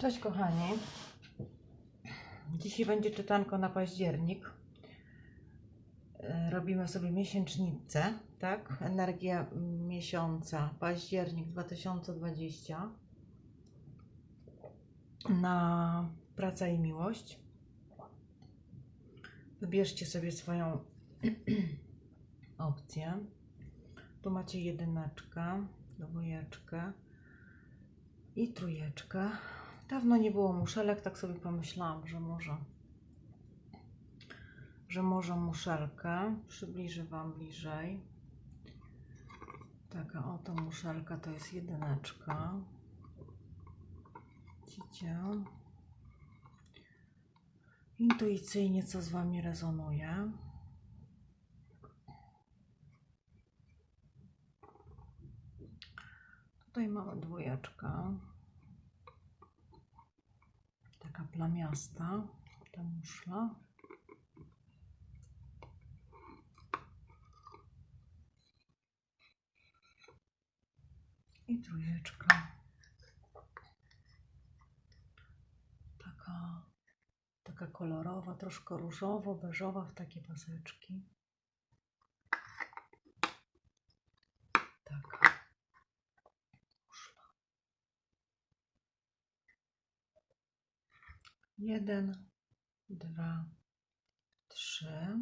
Cześć kochani. Dzisiaj będzie czytanko na październik. E, Robimy sobie miesięcznicę, tak? Energia miesiąca, październik 2020 na praca i miłość. Wybierzcie sobie swoją opcję. Tu macie jedyneczkę, dwójeczkę i trójeczkę. Dawno nie było muszelek, tak sobie pomyślałam, że może że może muszelkę. Przybliżę Wam bliżej. Taka oto muszelka to jest jedyneczka. Widzicie? Intuicyjnie co z Wami rezonuje. Tutaj mamy dwójeczkę. Taka plamiasta, ta muszla. I trójeczka. Taka, taka kolorowa, troszkę różowo, beżowa w takie paseczki. Jeden, dwa, trzy.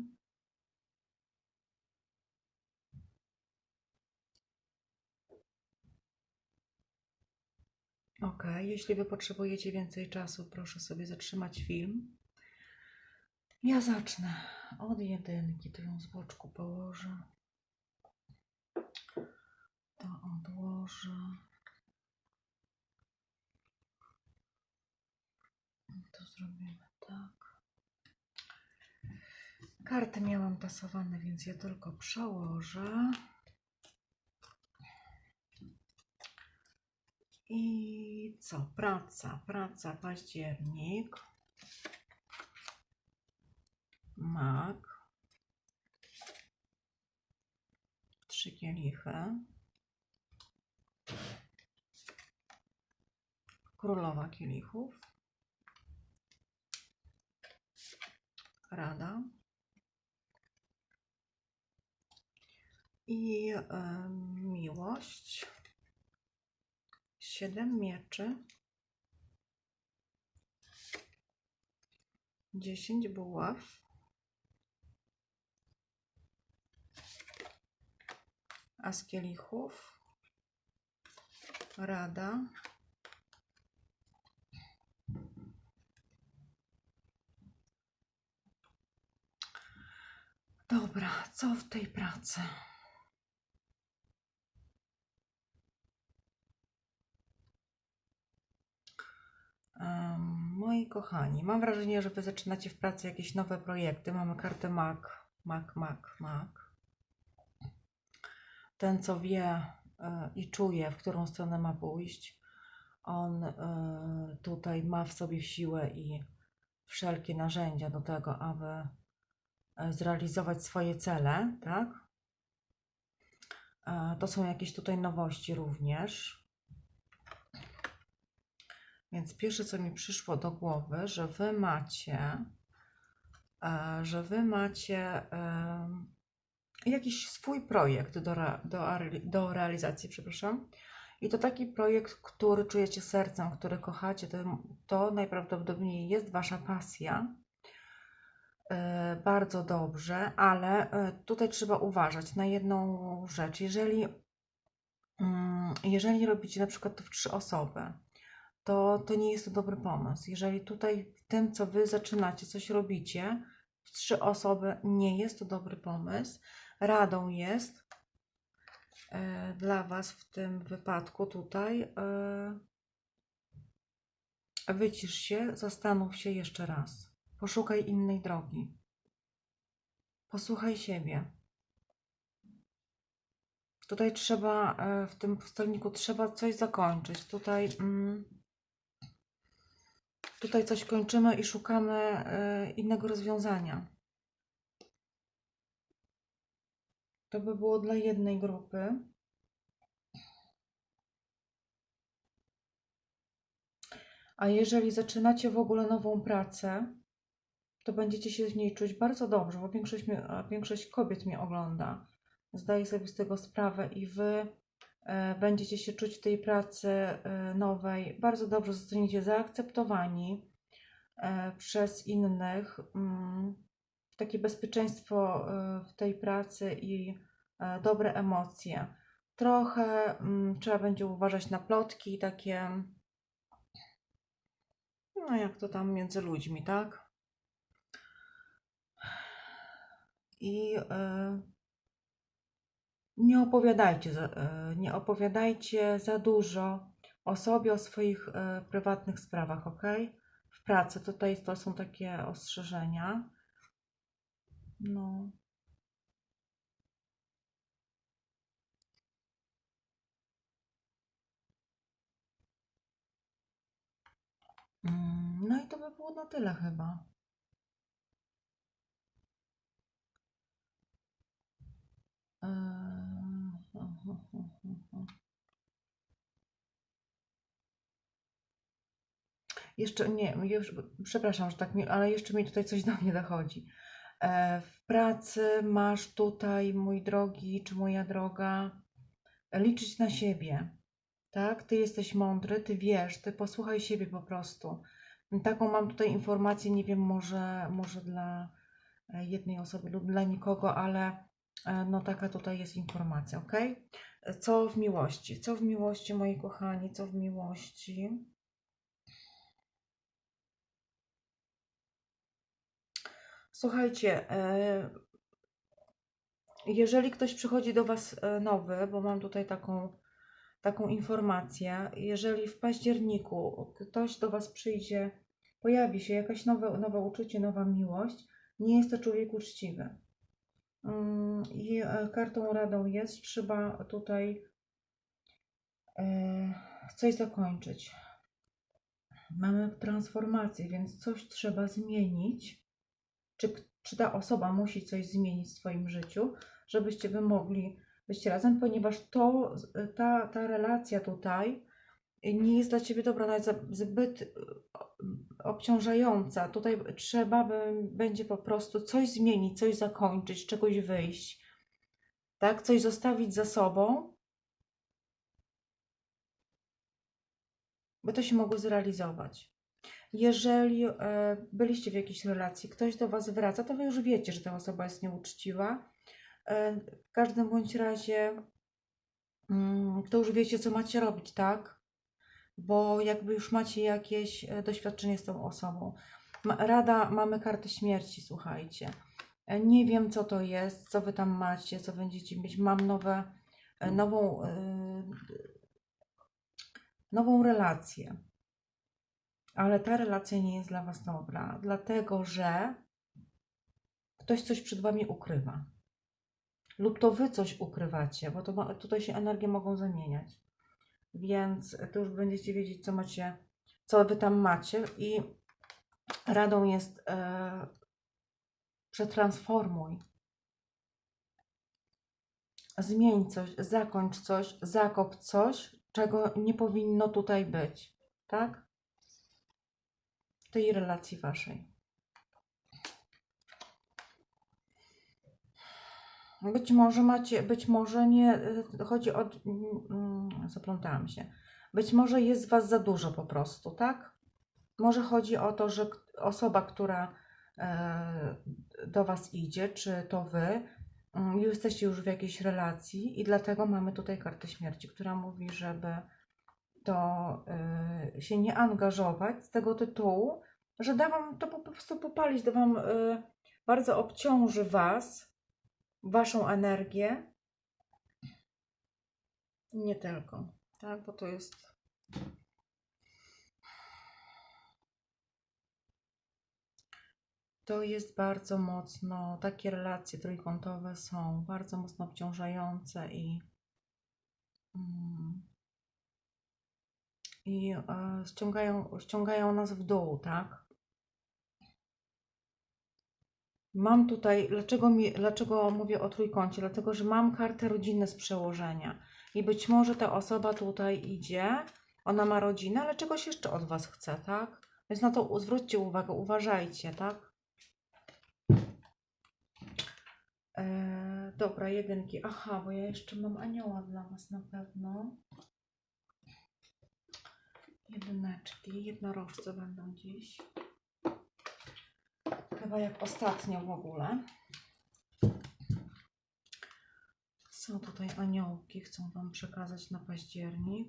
Ok, jeśli Wy potrzebujecie więcej czasu, proszę sobie zatrzymać film. Ja zacznę od jedynki, to ją z boczku położę. To odłożę. To zrobimy tak. Karty miałam tasowane, więc je tylko przełożę. I co? Praca, praca, październik. Mak. Trzy kielichy. Królowa kielichów. Rada. I e, miłość. Siedem mieczy. Dziesięć buław. As kielichów. Rada. Dobra, co w tej pracy? Moi kochani, mam wrażenie, że Wy zaczynacie w pracy jakieś nowe projekty. Mamy kartę Mak, Mak, Mak, Mak. Ten, co wie e, i czuje, w którą stronę ma pójść, on e, tutaj ma w sobie siłę i wszelkie narzędzia do tego, aby zrealizować swoje cele, tak? E, To są jakieś tutaj nowości również. Więc pierwsze, co mi przyszło do głowy, że wy macie, e, że wy macie jakiś swój projekt do, do, do realizacji, przepraszam. I to taki projekt, który czujecie sercem, który kochacie, to, to najprawdopodobniej jest wasza pasja. E, Bardzo dobrze, ale e, tutaj trzeba uważać na jedną rzecz. Jeżeli, mm, jeżeli robicie na przykład to w trzy osoby, to, to nie jest to dobry pomysł. Jeżeli tutaj w tym, co wy zaczynacie, coś robicie, w trzy osoby, nie jest to dobry pomysł. Radą jest e, dla was w tym wypadku tutaj wycisz się, zastanów się jeszcze raz. Poszukaj innej drogi. Posłuchaj siebie. Tutaj trzeba, e, w tym pustelniku trzeba coś zakończyć. Tutaj, mm, tutaj coś kończymy i szukamy e, innego rozwiązania. To by było dla jednej grupy. A jeżeli zaczynacie w ogóle nową pracę, to będziecie się w niej czuć bardzo dobrze, bo większość, większość kobiet mnie ogląda. Zdaję sobie z tego sprawę i wy e, będziecie się czuć w tej pracy e, nowej bardzo dobrze, zostaniecie zaakceptowani e, przez innych. Mm, takie bezpieczeństwo w tej pracy i dobre emocje. Trochę mm, trzeba będzie uważać na plotki takie, no jak to tam między ludźmi, tak? I e, nie opowiadajcie, e, nie opowiadajcie za dużo o sobie, o swoich e, prywatnych sprawach, ok? W pracy tutaj to są takie ostrzeżenia. No. Mm, No i to by było na tyle chyba. Jeszcze nie, już, przepraszam, że tak mi, ale jeszcze mi tutaj coś do mnie dochodzi. E, W pracy masz tutaj, mój drogi czy moja droga, liczyć na siebie. Tak? Ty jesteś mądry, ty wiesz, ty posłuchaj siebie po prostu. Taką mam tutaj informację, nie wiem, może, może dla e, jednej osoby lub dla nikogo, ale no taka tutaj jest informacja, ok? Co w miłości? Co w miłości, moi kochani? Co w miłości? Słuchajcie, e, jeżeli ktoś przychodzi do Was e, nowy, bo mam tutaj taką, taką informację, jeżeli w październiku ktoś do Was przyjdzie, pojawi się jakaś nowe, nowe uczucie, nowa miłość, nie jest to człowiek uczciwy. I e, kartą radą jest, trzeba tutaj e, coś zakończyć. Mamy transformację, więc coś trzeba zmienić czy, czy ta osoba musi coś zmienić w swoim życiu, żebyście wy mogli być razem, ponieważ to, ta, ta relacja tutaj nie jest dla ciebie dobra, za- zbyt y, obciążająca. Tutaj trzeba by, będzie po prostu coś zmienić, coś zakończyć, czegoś wyjść, tak? Coś zostawić za sobą, by to się mogło zrealizować. Jeżeli e, byliście w jakiejś relacji, ktoś do Was wraca, to Wy już wiecie, że ta osoba jest nieuczciwa. E, w każdym bądź razie, mm, to już wiecie, co macie robić, tak? Bo jakby już macie jakieś e, doświadczenie z tą osobą. Rada, mamy kartę śmierci, słuchajcie. E, nie wiem, co to jest, co Wy tam macie, co będziecie mieć. Mam nowe, e, nową, nową relację ale ta relacja nie jest dla Was dobra, dlatego że ktoś coś przed Wami ukrywa. Lub to Wy coś ukrywacie, bo to, ma- tutaj się energie mogą zamieniać. Więc to już będziecie wiedzieć, co macie, co Wy tam macie i radą jest e, przetransformuj. Zmień coś, zakończ coś, zakop coś, czego nie powinno tutaj być. Tak? w tej relacji waszej. Być może macie, być może nie, y, chodzi o, mm, zaplątałam się, być może jest was za dużo po prostu, tak? Może chodzi o to, że osoba, która e, do was idzie, czy to wy, mm, jesteście już w jakiejś relacji i dlatego mamy tutaj kartę śmierci, która mówi, żeby to y, się nie angażować z tego tytułu, że da wam to po prostu popalić, da wam y, bardzo obciąży was, waszą energię. Nie tylko, tak, bo to jest. To jest bardzo mocno, takie relacje trójkątowe są bardzo mocno obciążające i mm, i e, ściągają, ściągają nas w dół, tak? Mam tutaj, dlaczego, mi, dlaczego mówię o trójkącie? Dlatego, że mam kartę rodziny z przełożenia i być może ta osoba tutaj idzie, Ona ma rodzinę, ale czegoś jeszcze od Was chce, tak? Więc na to zwróćcie uwagę, uważajcie, tak? E, dobra, jedynki. Aha, bo ja jeszcze mam anioła dla Was na pewno. Jedyneczki, jednorożce będą dziś. Chyba jak ostatnio w ogóle. Są tutaj aniołki, chcą Wam przekazać na październik.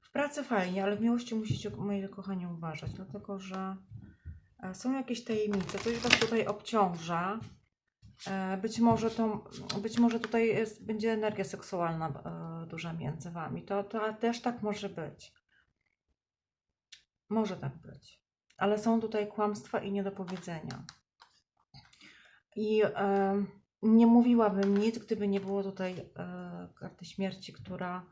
W pracy fajnie, ale w miłości musicie, moje kochanie, uważać, dlatego że e, są jakieś tajemnice, coś Was tutaj obciąża. E, Być może, to, być może tutaj jest, będzie energia seksualna e, duża między Wami. To, to też tak może być. Może tak być. Ale są tutaj kłamstwa i niedopowiedzenia. I nie mówiłabym nic, gdyby nie było tutaj e, karty śmierci, która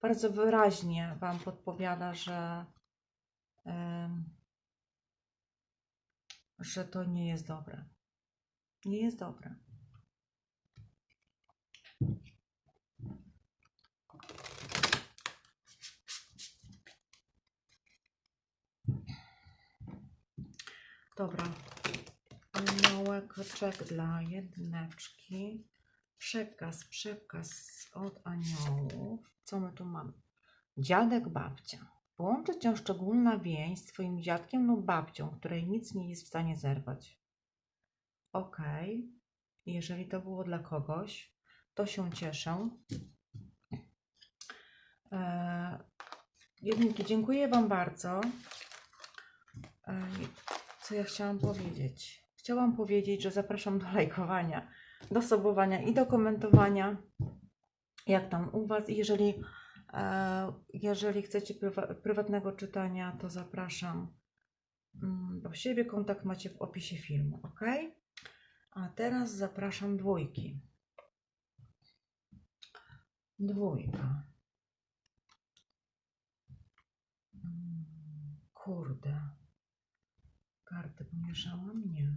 bardzo wyraźnie Wam podpowiada, że, że to nie jest dobre. Nie jest dobre. Dobra. Aniołeczek dla jedyneczki. Przekaz, przekaz od aniołów. Co my tu mamy? Dziadek, babcia. Połączy cię szczególna więź z twoim dziadkiem lub babcią, której nic nie jest w stanie zerwać. Okej. Jeżeli to było dla kogoś, to się cieszę. Eee, jedynki, dziękuję Wam bardzo. Co ja chciałam powiedzieć? Chciałam powiedzieć, że zapraszam do lajkowania, do subowania i do komentowania. Jak tam u Was? Jeżeli, e, jeżeli chcecie prywa- prywatnego czytania, to zapraszam mm, do siebie. Kontakt macie w opisie filmu, ok? A teraz zapraszam dwójki. Dwójka. Mm, Kurde. Karty pomieszałam? Nie.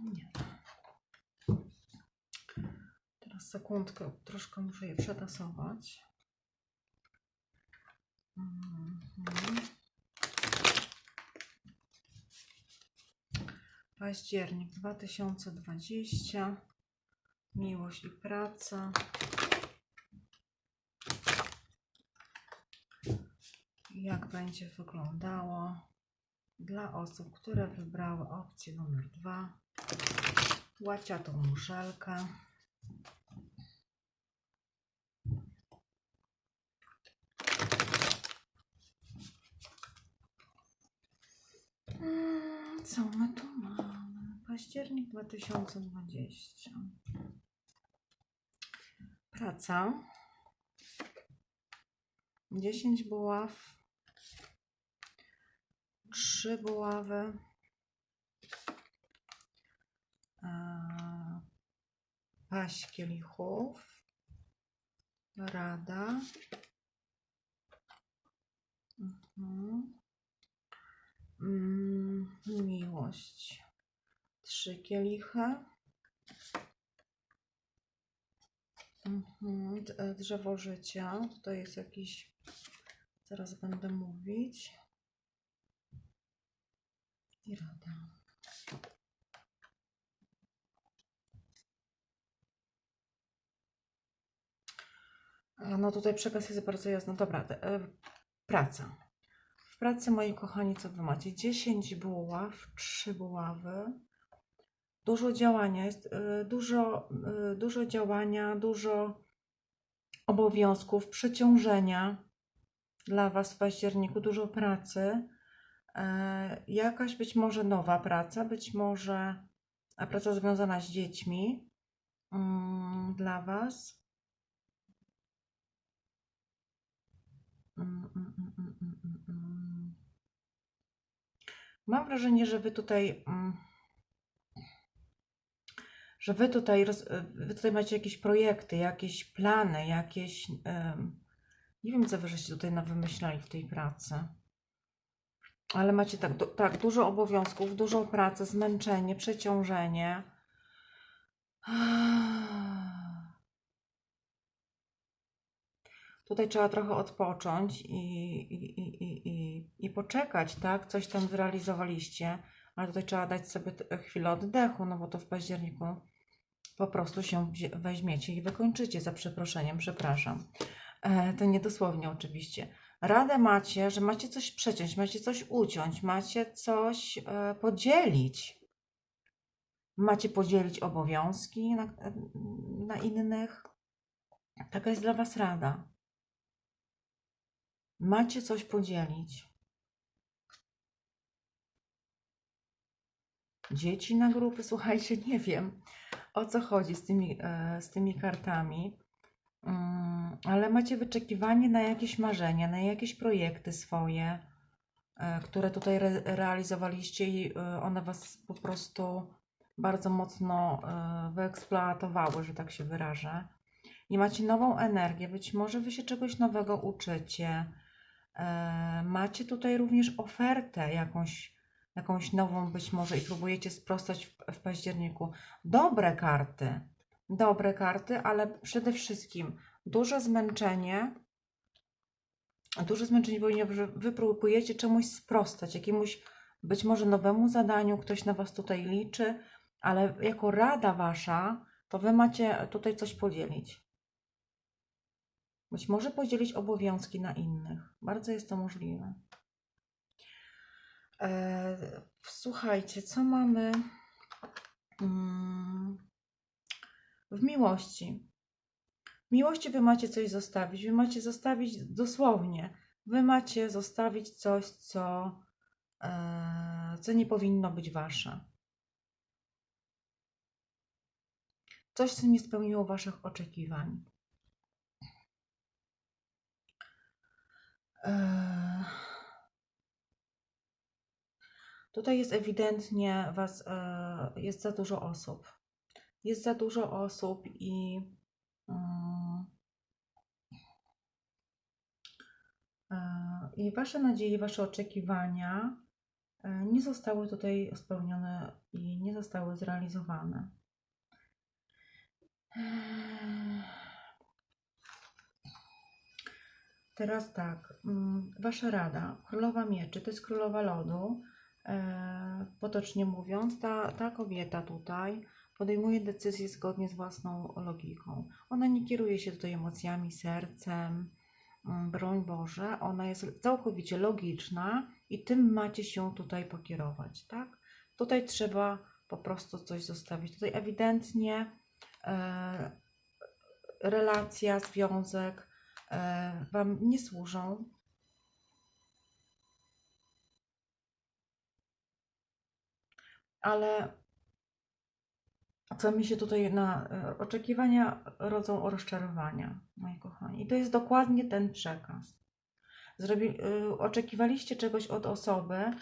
Nie. Teraz sekundkę, troszkę muszę je przetasować. Mhm. Październik 2020. Miłość i praca. Jak będzie wyglądało dla osób, które wybrały opcję numer dwa. Łaciatą muszelkę. Mm, Co my tu mamy? Październik 2020. Praca. 10 buław. 3 buławy. Paść kielichów. Rada. Mhm. Mm, miłość. Trzy kielichy. Mhm. Drzewo życia. Tutaj jest jakiś. Zaraz będę mówić. I rada. A, No tutaj przekaz jest bardzo jasny. Dobra, e, praca. W pracy, moi kochani, co wy macie? 10 buław, 3 buławy. Dużo działania jest, y, dużo, y, dużo działania, dużo obowiązków, przeciążenia dla Was w październiku, dużo pracy. E, Jakaś być może nowa praca, być może praca związana z dziećmi mm, dla Was. Mm, mm. Mam wrażenie, że Wy tutaj. że wy tutaj, roz, wy tutaj macie jakieś projekty, jakieś plany, jakieś. nie wiem, co wy żeście tutaj wymyślali w tej pracy. Ale macie tak, du- tak dużo obowiązków, dużą pracę, zmęczenie, przeciążenie. Tutaj trzeba trochę odpocząć i, i, i, i, i, poczekać, tak? Coś tam zrealizowaliście, ale tutaj trzeba dać sobie chwilę oddechu, no bo to w październiku po prostu się weźmiecie i wykończycie za przeproszeniem, przepraszam. E, to niedosłownie oczywiście. Radę macie, że macie coś przeciąć, macie coś uciąć, macie coś e, podzielić. Macie podzielić obowiązki na, na innych. Taka jest dla Was rada. Macie coś podzielić. Dzieci na grupy, słuchajcie, nie wiem o co chodzi z tymi, e, z tymi kartami, ale macie wyczekiwanie na jakieś marzenia, na jakieś projekty swoje, e, które tutaj re realizowaliście i e, one Was po prostu bardzo mocno e, wyeksploatowały, że tak się wyrażę. I macie nową energię, być może Wy się czegoś nowego uczycie. Macie tutaj również ofertę jakąś, jakąś nową być może i próbujecie sprostać w, w październiku. Dobre karty, dobre karty, ale przede wszystkim duże zmęczenie. Duże zmęczenie ponieważ Wy próbujecie czemuś sprostać, jakiemuś być może nowemu zadaniu, ktoś na Was tutaj liczy, ale jako rada Wasza, to Wy macie tutaj coś podzielić. Być może podzielić obowiązki na innych. Bardzo jest to możliwe. E, słuchajcie, co mamy mm, w miłości? W miłości wy macie coś zostawić. Wy macie zostawić dosłownie. Wy macie zostawić coś, co, e, co nie powinno być wasze. Coś, co nie spełniło waszych oczekiwań. E, Tutaj jest ewidentnie was, e, jest za dużo osób. Jest za dużo osób i e, i wasze nadzieje, wasze oczekiwania e, nie zostały tutaj spełnione i nie zostały zrealizowane. Teraz tak, mm, wasza rada, królowa mieczy, to jest królowa lodu. E, potocznie mówiąc, ta, ta kobieta tutaj podejmuje decyzje zgodnie z własną logiką. Ona nie kieruje się tutaj emocjami, sercem, mm, broń Boże, ona jest całkowicie logiczna i tym macie się tutaj pokierować, tak? Tutaj trzeba po prostu coś zostawić. Tutaj ewidentnie e, relacja, związek e, Wam nie służą. Ale co mi się tutaj na e, oczekiwania rodzą rozczarowania, moi kochani. I to jest dokładnie ten przekaz. Zrobi, y, oczekiwaliście czegoś od osoby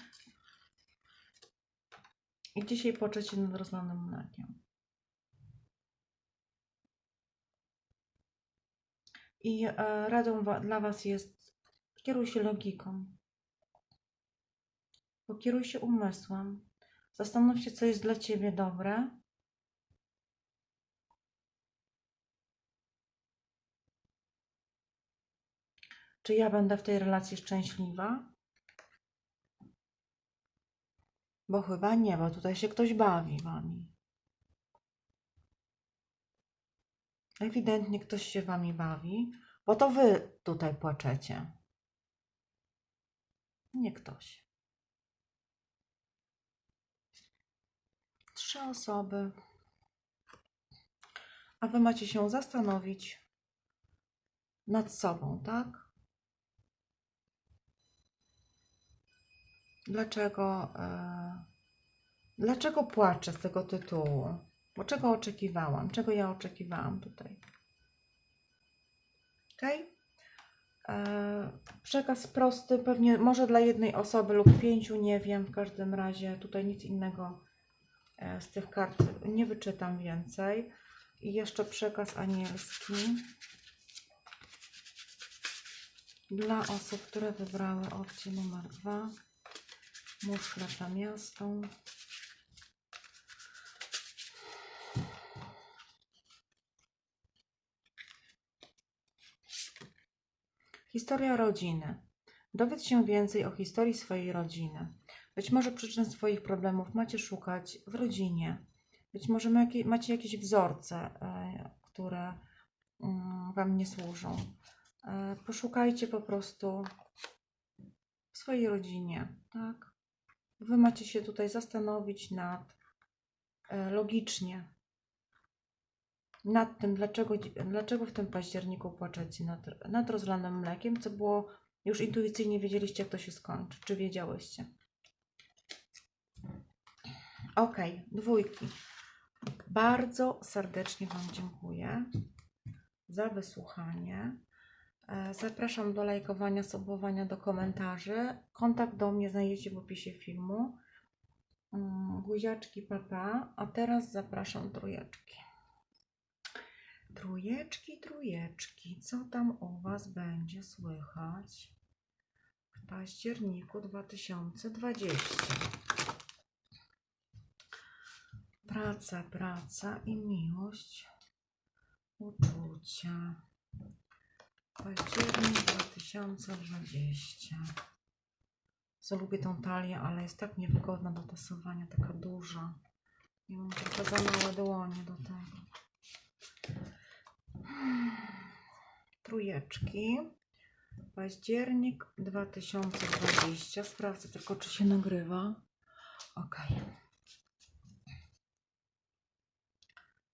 i dzisiaj poczecie nad rozlanym mlekiem. I e, radą dla Was jest kieruj się logiką. Pokieruj się umysłem. Zastanów się, co jest dla Ciebie dobre. Czy ja będę w tej relacji szczęśliwa? Bo chyba nie, bo tutaj się ktoś bawi Wami. Ewidentnie ktoś się Wami bawi, bo to Wy tutaj płaczecie. Nie ktoś. Trzy osoby. A Wy macie się zastanowić nad sobą, tak? Dlaczego, e, dlaczego płaczę z tego tytułu? Bo czego oczekiwałam? Czego ja oczekiwałam tutaj? Ok? E, przekaz prosty, pewnie może dla jednej osoby lub pięciu, nie wiem. W każdym razie tutaj nic innego e, z tych kart nie wyczytam więcej. I jeszcze przekaz anielski dla osób, które wybrały opcję numer dwa. Muszle miasto. Historia rodziny. Dowiedz się więcej o historii swojej rodziny. Być może przyczyn swoich problemów macie szukać w rodzinie. Być może macie jakieś wzorce, e, które mm, Wam nie służą. E, Poszukajcie po prostu w swojej rodzinie, tak? Wy macie się tutaj zastanowić nad e, logicznie nad tym, dlaczego, dlaczego w tym październiku płaczecie nad, nad rozlanym mlekiem, co było już intuicyjnie wiedzieliście, jak to się skończy. Czy wiedziałyście? Ok, dwójki. Bardzo serdecznie Wam dziękuję za wysłuchanie. E, Zapraszam do lajkowania, subowania, do komentarzy. Kontakt do mnie znajdziecie w opisie filmu. Mm, Guziaczki papa. A teraz zapraszam trójeczki. Trójeczki, trójeczki. Co tam u Was będzie słychać w październiku 2020? Praca, praca i miłość, uczucia. Październik 2020. Co lubię tą talię, ale jest tak niewygodna do tasowania, taka duża. I mam trochę za małe dłonie do tego. Trójeczki. Październik 2020. Sprawdzę tylko, czy się nagrywa. Ok.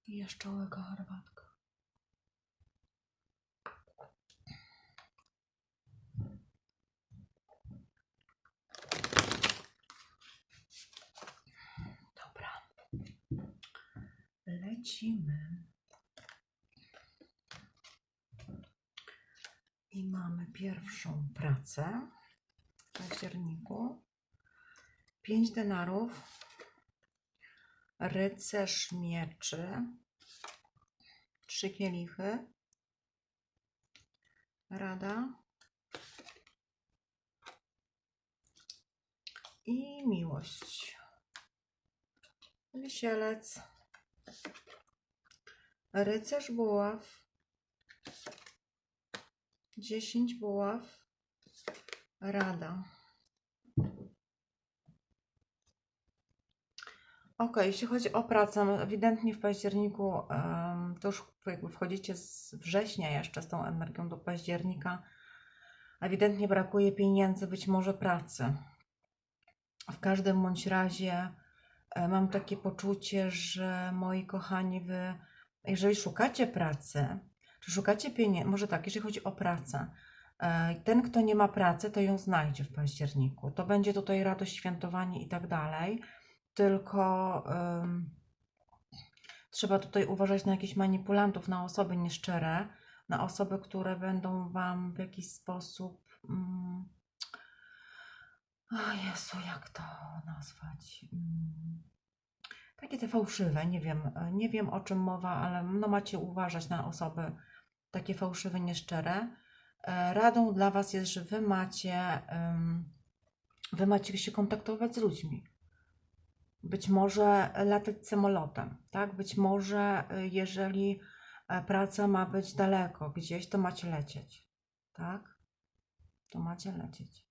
I jeszcze łyka herbatka. Dobra. Lecimy. I mamy pierwszą pracę w październiku. Pięć denarów. Rycerz mieczy. Trzy kielichy. Rada. I miłość. Wisielec. Rycerz buław. 10 buław. Rada. Ok, jeśli chodzi o pracę, ewidentnie w październiku to już jakby wchodzicie z września jeszcze z tą energią do października. Ewidentnie brakuje pieniędzy, być może pracy. W każdym bądź razie mam takie poczucie, że moi kochani, wy, jeżeli szukacie pracy, czy szukacie pieniędzy, może tak, jeżeli chodzi o pracę, e, ten, kto nie ma pracy, to ją znajdzie w październiku. To będzie tutaj radość, świętowanie i tak dalej. Tylko ym, trzeba tutaj uważać na jakichś manipulantów, na osoby nieszczere, na osoby, które będą Wam w jakiś sposób. Mm, o Jezu, jak to nazwać? Mm, takie te fałszywe, nie wiem, e, nie wiem o czym mowa, ale no macie uważać na osoby takie fałszywe, nieszczere. E, Radą dla Was jest, że Wy macie, wy macie się kontaktować z ludźmi. Być może latać samolotem, tak? Być może y, jeżeli e, praca ma być daleko gdzieś, to macie lecieć, tak? To macie lecieć e,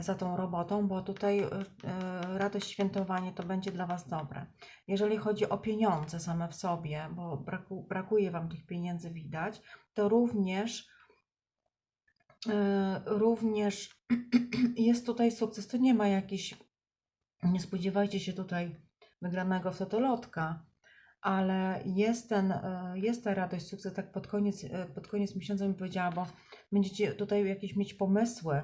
za tą robotą, bo tutaj y, y, radość, świętowanie to będzie dla Was dobre. Jeżeli chodzi o pieniądze same w sobie, bo braku, brakuje Wam tych pieniędzy, widać, to również y, również jest tutaj sukces. To nie ma jakichś nie spodziewajcie się tutaj wygranego w totolotka, ale jest, ten, jest ta radość, sukces, tak pod koniec, pod koniec miesiąca mi powiedziała, bo będziecie tutaj jakieś mieć pomysły,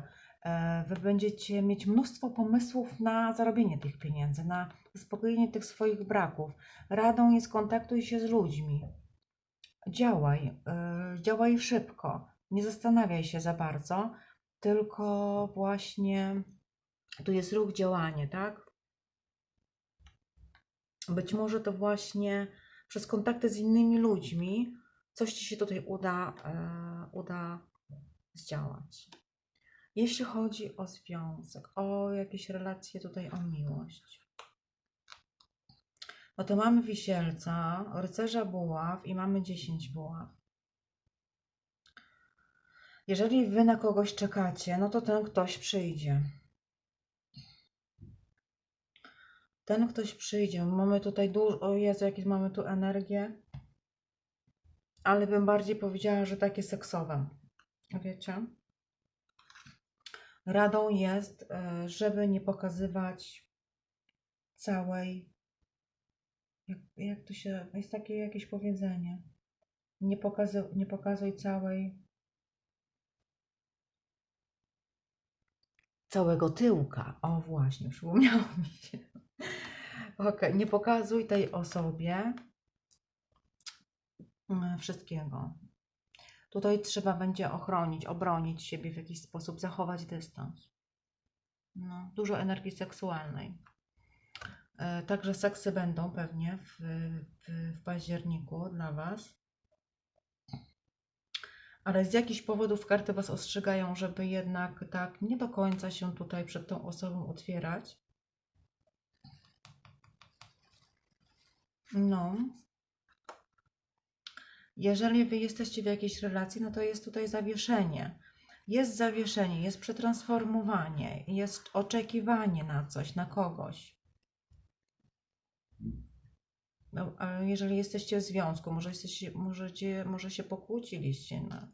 wy będziecie mieć mnóstwo pomysłów na zarobienie tych pieniędzy, na zaspokojenie tych swoich braków. Radą jest kontaktuj się z ludźmi. Działaj, e, działaj szybko, nie zastanawiaj się za bardzo, tylko właśnie tu jest ruch, działanie, tak? Być może to właśnie przez kontakty z innymi ludźmi coś Ci się tutaj uda, e, uda zdziałać. Jeśli chodzi o związek, o jakieś relacje tutaj, o miłość, no to mamy wisielca, rycerza buław i mamy 10 buław. Jeżeli wy na kogoś czekacie, no to ten ktoś przyjdzie. Ten ktoś przyjdzie. Mamy tutaj dużo. O Jezu, jakie mamy tu energię. Ale bym bardziej powiedziała, że takie seksowe. Wiecie? Radą jest, e, żeby nie pokazywać całej. Jak, jak to się. Jest takie jakieś powiedzenie. Nie, pokazuj, nie pokazuj całej. Całego tyłka. O, właśnie, przypomniało mi się. Okej, nie pokazuj tej osobie mm, wszystkiego. Tutaj trzeba będzie ochronić, obronić siebie w jakiś sposób, zachować dystans. No, dużo energii seksualnej. E, Także seksy będą pewnie w, w, w październiku dla Was. Ale z jakichś powodów karty Was ostrzegają, żeby jednak tak nie do końca się tutaj przed tą osobą otwierać. No. Jeżeli wy jesteście w jakiejś relacji, no to jest tutaj zawieszenie. Jest zawieszenie, jest przetransformowanie, jest oczekiwanie na coś, na kogoś. No, jeżeli jesteście w związku, może, jesteście, możecie, może się pokłóciliście. No.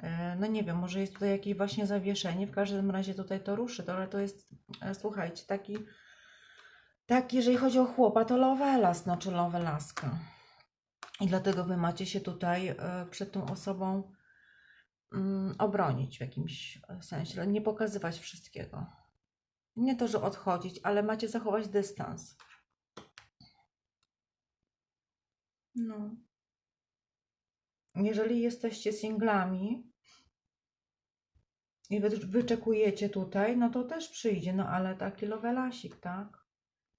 E, no nie wiem, może jest tutaj jakieś właśnie zawieszenie. W każdym razie tutaj to ruszy, to, ale to jest, e, słuchajcie, taki, tak, jeżeli chodzi o chłopa, to lovelas, no czy lovelaska. I dlatego wy macie się tutaj e, przed tą osobą mm, obronić w jakimś e, sensie, nie pokazywać wszystkiego. Nie to, że odchodzić, ale macie zachować dystans. No. Jeżeli jesteście singlami i wy wyczekujecie tutaj, no to też przyjdzie, no ale taki lovelasik, tak?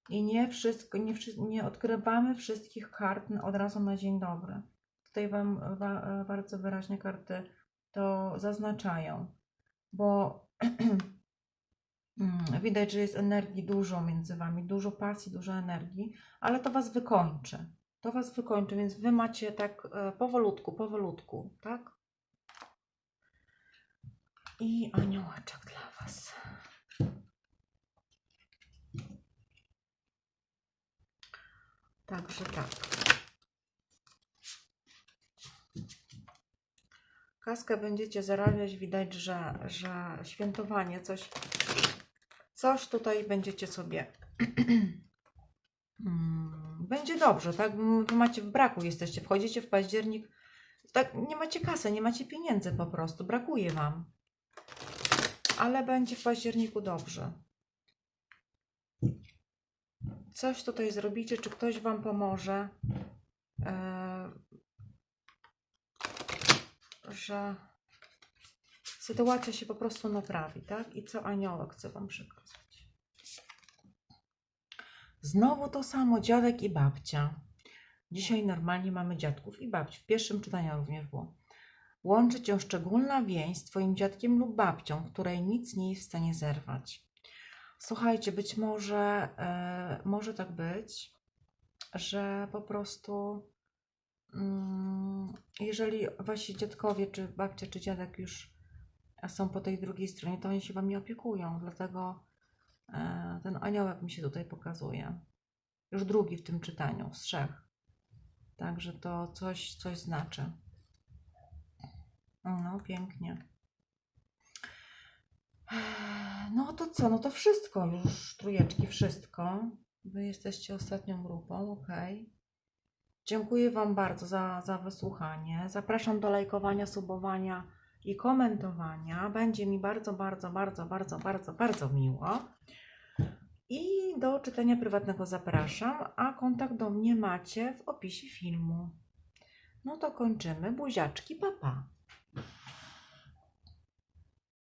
I nie wszystko, nie, nie odkrywamy wszystkich kart od razu na dzień dobry. Tutaj Wam wa- bardzo wyraźnie karty to zaznaczają, bo mm, widać, że jest energii dużo między Wami, dużo pasji, dużo energii, ale to Was wykończy. To Was wykończy, więc Wy macie tak e, powolutku, powolutku, tak? I aniołeczek dla Was. Także tak. Kaskę będziecie zarabiać, widać, że, że świętowanie, coś, coś tutaj będziecie sobie. Mm, Będzie dobrze, tak? Wy macie w braku, jesteście, wchodzicie w październik, tak, nie macie kasy, nie macie pieniędzy po prostu, brakuje Wam. Ale będzie w październiku dobrze. Coś tutaj zrobicie, czy ktoś Wam pomoże, e, że sytuacja się po prostu naprawi, tak? I co aniołek chce Wam przekazać? Znowu to samo, dziadek i babcia. Dzisiaj normalnie mamy dziadków i babci. W pierwszym czytaniu również było. Łączy cię szczególna więź z Twoim dziadkiem lub babcią, której nic nie jest w stanie zerwać. Słuchajcie, być może e, może tak być, że po prostu mm, jeżeli wasi dziadkowie, czy babcia, czy dziadek już są po tej drugiej stronie, to oni się wami opiekują, dlatego e, ten aniołek mi się tutaj pokazuje. Już drugi w tym czytaniu, z trzech. Także to coś, coś znaczy. No, pięknie. No to co? No to wszystko już, trójeczki, wszystko. Wy jesteście ostatnią grupą, ok. Dziękuję Wam bardzo za, za wysłuchanie. Zapraszam do lajkowania, subowania i komentowania. Będzie mi bardzo, bardzo, bardzo, bardzo, bardzo, bardzo miło. I do czytania prywatnego zapraszam, a kontakt do mnie macie w opisie filmu. No to kończymy. Buziaczki, papa.